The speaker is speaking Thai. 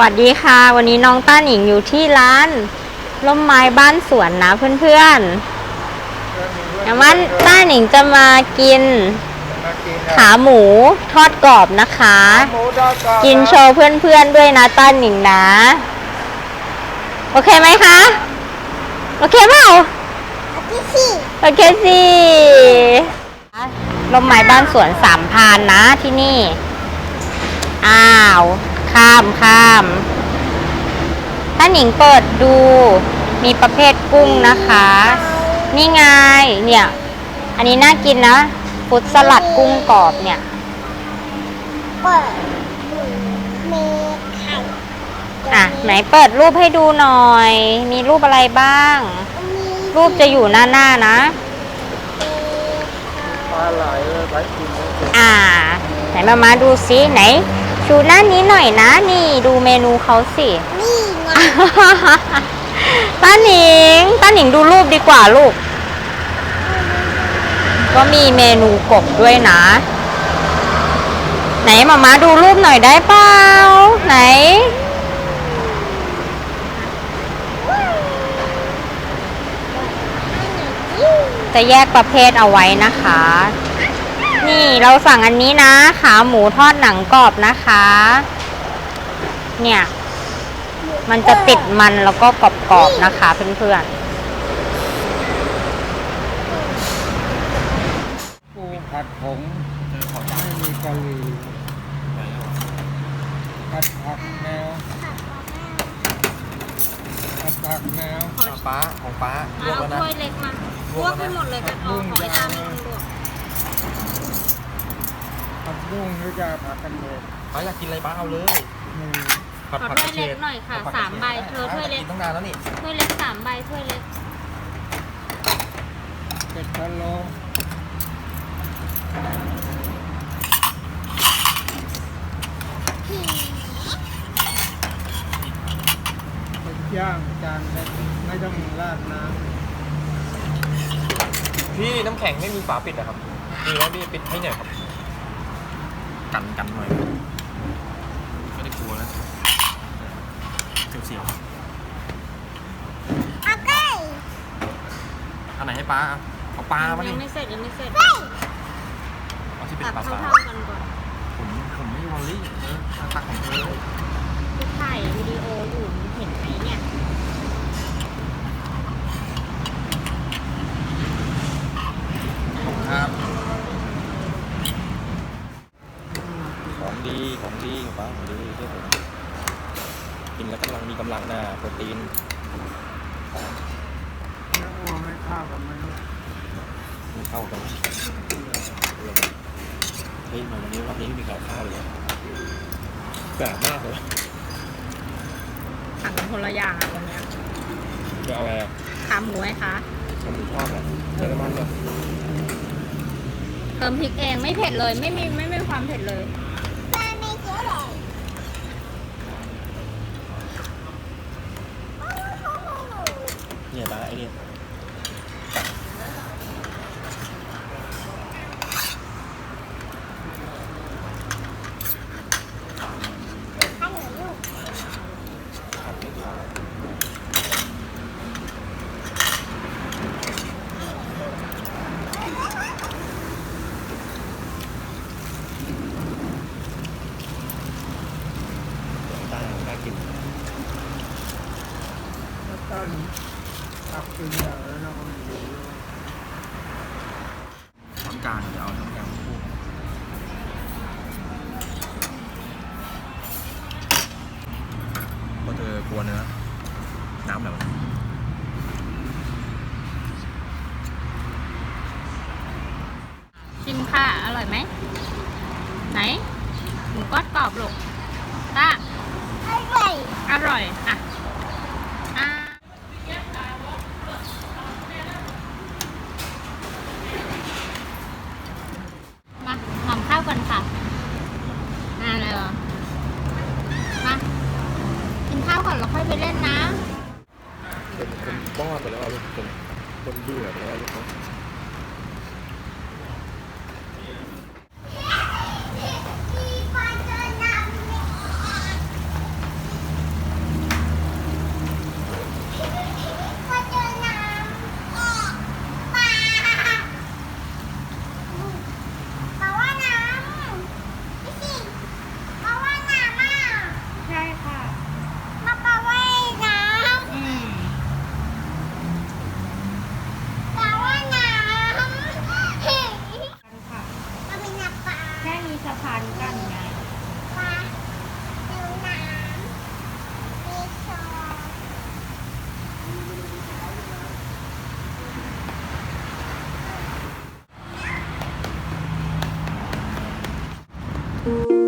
วัสดีค่ะ วันนี้น้องต้าหนิงอยู่ที่ร้านร่มไม้บ้านสวนนะเพื่อนๆแต่ว่าต้าหนิงจะมากินมากินขาหมูทอดกรอบนะคะหมูทอดกรอบกินโชว์เพื่อนๆด้วยนะต้าหนิงนะ โอเคไหมคะ โอเคเปล่าโอเคสิร่มไม้บ้านสวนสามพรานนะที่นี่ อ้าวข้ามข้าม ถ้าหนิงเปิดดูมีประเภทกุ้งนะคะ นี่ไงเนี่ย อันนี้น่ากินนะฟุตสลัดกุ้งกรอบเนี่ยเปิดมีไข่อะไหนเปิดรูปให้ดูหน่อย มีรูปอะไรบ้างมีรูปจะอยู่หน้าหน้าๆนะปลาไหลไว้กินไม่เสร็จอ่า ไหนมามาดูซิไหน ชูหน้านี้หน่อยนะ นี่ดูเมนูเขาสิ นี่ไงต้าหนิงต้าหนิงดูรูปดีกว่าลูก ก็มีเมนูกบด้วยนะ ไหนมามาดูรูปหน่อยได้เปล่าไหน จะแยกประเภทเอาไว้นะคะ นี่เราสั่งอันนี้นะขาหมูทอดหนังกรอบนะคะ เนี่ย มันจะติดมันแล้วก็กรอบๆนะคะเพื่อนปูผัดผงไม่มีกะหรี่ผัดผักแมวผัดผักแมวป้าของป้าๆลวกแล้วนะถ้วยเล็กมาลวกให้หมดเลยกันเอาของไอ้ตาไม่ต้ ผัดบุ้งหรือจะผัดกันเด็ดป้าอยากกินอะไรป้าเอาเลยหนึ่งผัดขอผักถ้วยกระเฉเล็กดหน่อยค่ะสามใบเธอถ้วยเล็กตั้งนานแล้วนี่ถ้วยเล็กสามใบถ้วยเล็กเป็ดพะโล้เป็ดย่างจานเล็กไม่ต้องราดน้ำพี่น้ำแข็งไม่มีฝาปิดนะครับมีไหมพี่ปิดให้หน่อยครับ กันกันหน่อยไม่ได้กลัวนะเสียวโอเคๆอันไหนให้ป้าเอาปลามาดิยังไม่เสร็จยังไม่เสร็จเอาที่เป็นตักปลาเท่าปลาๆกันก่อนผมผมไม่วอลลี่เออตักของเธอที่ถ่ายวิดีโออยู่เห็นไหมเนี่ย ครับของดีของดีป้าของดีเชื่อผม กินแล้วกำลังมีกำลังนะโปรตีนำแล้วอ้วไม่ข้าวกับมันมันเข้ากันเฮ้ยมาวันนี้รอบนี้ไม่มีกับข้าวเลยแปลกมากเลยสั่งคนละอย่างอะวันเนี้ยจะเอาอะไรอะขาหมูไหมคะทำหมูทอดอะใส่น้ำมันเหรอเติมพริกเองไม่เผ็ดเลย ไม่มีไม่มีความเผ็ดเลย แม่ไม่เชื่อเลย เนี่ยบ้า ไอ้เนี่ยให้หนูลูกผัดไม่ขาวได้ได้กินแล้วต้นตักกินอย่างแล้วเราช้อนกลางจะเอาช้อนกลางคู่เพราะเธอกลัวเนื้อน้ำแบบชิมค่ะ อร่อยไหม ไหนหมูก้อนกรอบลูกต้าอร่อย อร่อย อะอะมา ก่อนค่ะอ่าเลยมากินข้าวก่อนแล้วค่อยไปเล่นนะ เป็นคนบ้าไปแล้วเอาลูกคนคนเบื่อไปแล้ว สะพานกั้นไงปลาดูน้ำมีโซอื